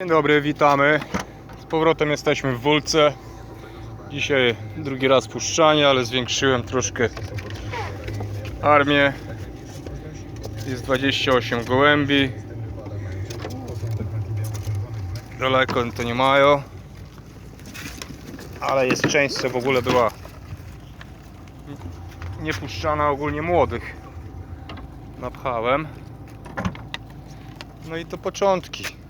Dzień dobry, witamy. Z powrotem jesteśmy w Wólce. Dzisiaj drugi raz puszczanie, ale zwiększyłem troszkę armię. Jest 28 gołębi. Daleko to nie mają. Ale jest część, co w ogóle była niepuszczana ogólnie młodych. Napchałem. No i to początki.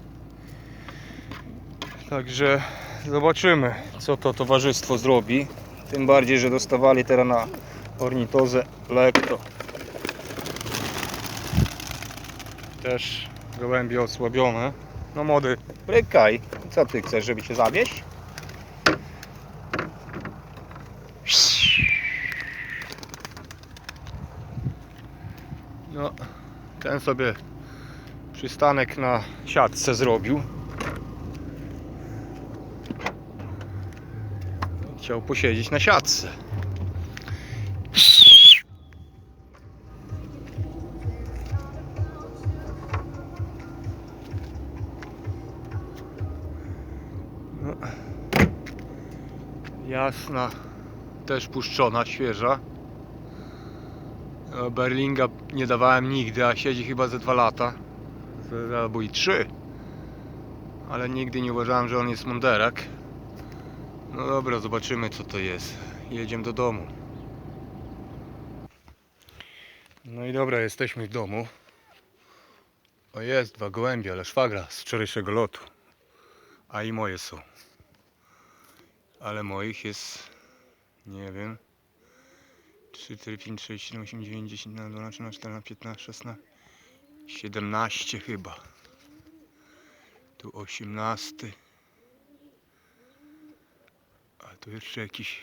Także zobaczymy, co to towarzystwo zrobi. Tym bardziej, że dostawali teraz na ornitozę lekko. Też gołębie osłabione. No młody, rykaj. Co ty chcesz, żeby cię zawieść? No, ten sobie przystanek na siatce zrobił. Chciał posiedzieć na siatce. No. Jasna, też puszczona, świeża. No, Berlinga nie dawałem nigdy, a siedzi chyba ze dwa lata. Albo i trzy. Ale nigdy nie uważałem, że on jest munderek. No dobra, zobaczymy co to jest. Jedziemy do domu. No i dobra, jesteśmy w domu. O jest, dwa gołębie, ale szwagra z wczorajszego lotu. A i moje są. Ale moich jest, nie wiem, 3, 4, 5, 6, 7, 8, 9, 10, 12, 13, 14, 15, 16, 17 chyba. Tu 18. A tu jeszcze jakiś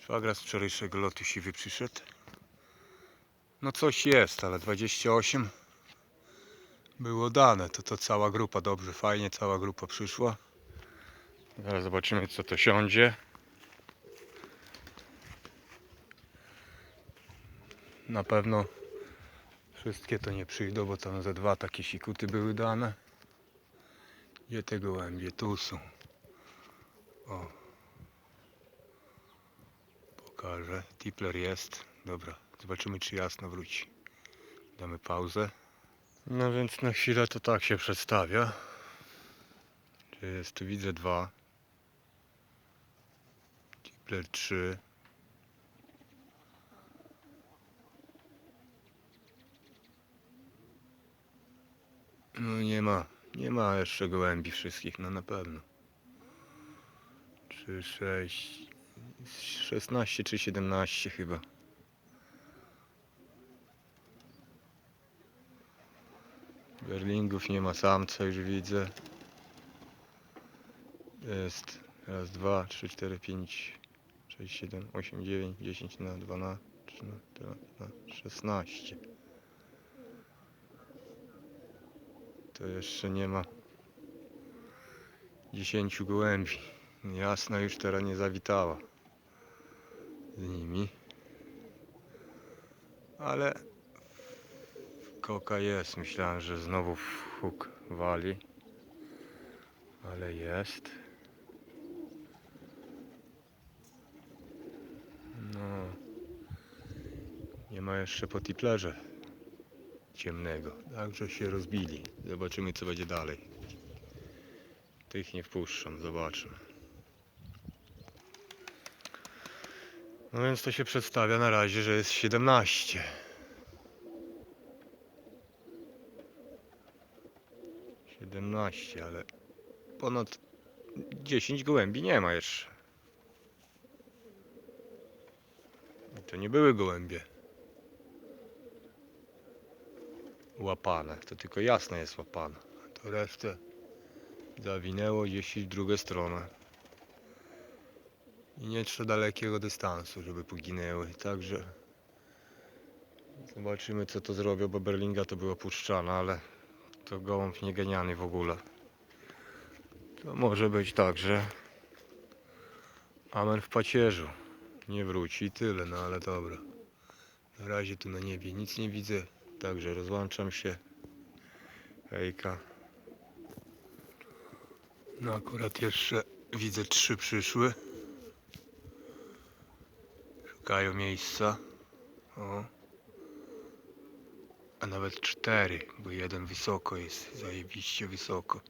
szwagra z wczorajszego lotu siwy przyszedł. No coś jest, ale 28 było dane. To to cała grupa, dobrze, fajnie, cała grupa przyszła. Zaraz zobaczymy co to siądzie. Na pewno wszystkie to nie przyjdą, bo tam ze dwa takie sikuty były dane. Gdzie te gołębie? Tu są. O. Pokażę. Tipler jest. Dobra. Zobaczymy czy jasno wróci. Damy pauzę. No więc na chwilę to tak się przedstawia. Czy jest tu widzę dwa. Tipler 3. No nie ma. Nie ma jeszcze gołębi wszystkich, no na pewno. 3, 6, 16 czy 17 chyba. Berlingów nie ma samca, już widzę. Jest raz, dwa, trzy, cztery, pięć, sześć, siedem, osiem, dziewięć, dziesięć na dwana, na szesnaście. To jeszcze nie ma dziesięciu gołębi. Jasna już teraz nie zawitała z nimi. Ale koka jest. Myślałem, że znowu huk wali. Ale jest. No. Nie ma jeszcze po tiplerze ciemnego. Także się rozbili. Zobaczymy co będzie dalej. Tych nie wpuszczam, zobaczę. No więc to się przedstawia na razie, że jest 17. Siedemnaście, ale ponad 10 gołębi nie ma jeszcze. I to nie były gołębie łapane, to tylko jasne jest łapane. To resztę zawinęło gdzieś w drugą stronę. I nie trzeba dalekiego dystansu, żeby poginęły. Także zobaczymy co to zrobią, bo Berlinga to była puszczana, ale to gołąb niegeniany w ogóle. To może być tak, że Amen w pacierzu. Nie wróci tyle, no ale dobra. Na razie tu na niebie nic nie widzę, także rozłączam się. Hejka. No akurat jeszcze widzę trzy przyszły. Szukają miejsca. O. A nawet cztery, bo jeden wysoko jest, zajebiście wysoko.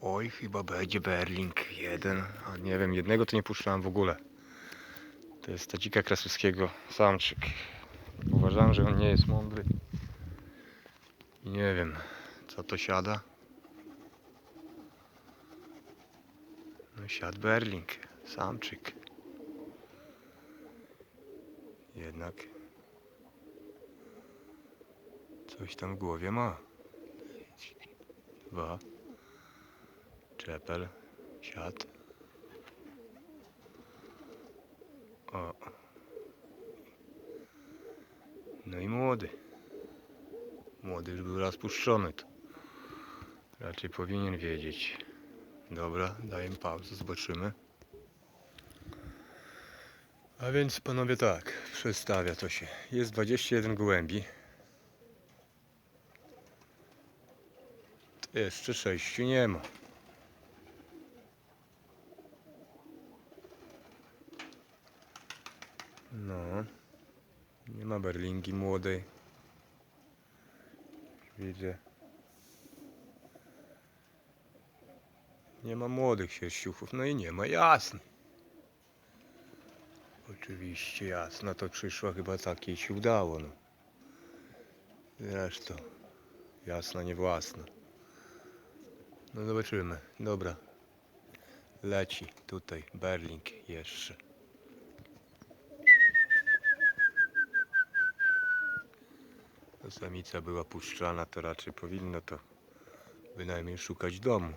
Oj, chyba będzie Berling jeden, a nie wiem, jednego to nie puszczałem w ogóle. To jest ta dzika krasuskiego samczyk. Uważam, że on nie jest mądry. I nie wiem, co to siada. No siad Berling, samczyk. Jednak coś tam w głowie ma. Dwa. Czepel, siad. O. No i młody. Młody już był raz puszczony. To raczej powinien wiedzieć. Dobra, daję pauzę, zobaczymy. A więc panowie tak, przedstawia to się. Jest 21 gołębi. Jeszcze 6 nie ma. No. Nie ma berlingi młodej. Widzę. Nie ma młodych sierściuchów, no i nie ma jasny. Oczywiście jasna to przyszła chyba takiej się udało, no. Zresztą jasna nie własna. No zobaczymy. Dobra. Leci tutaj Berling jeszcze. To samica była puszczana, to raczej powinno to bynajmniej szukać domu.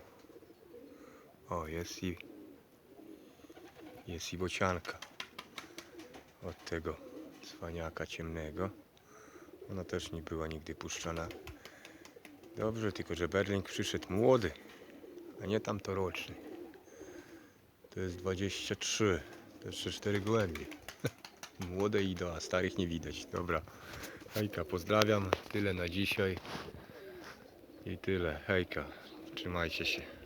O, jest i jest i bocianka od tego cwaniaka ciemnego. Ona też nie była nigdy puszczana. Dobrze, tylko że Berling przyszedł młody, a nie tamtoroczny. To jest 23, to jeszcze 4 gołębie. Młode idą, a starych nie widać. Dobra. Hejka, pozdrawiam. Tyle na dzisiaj. I tyle. Hejka. Trzymajcie się.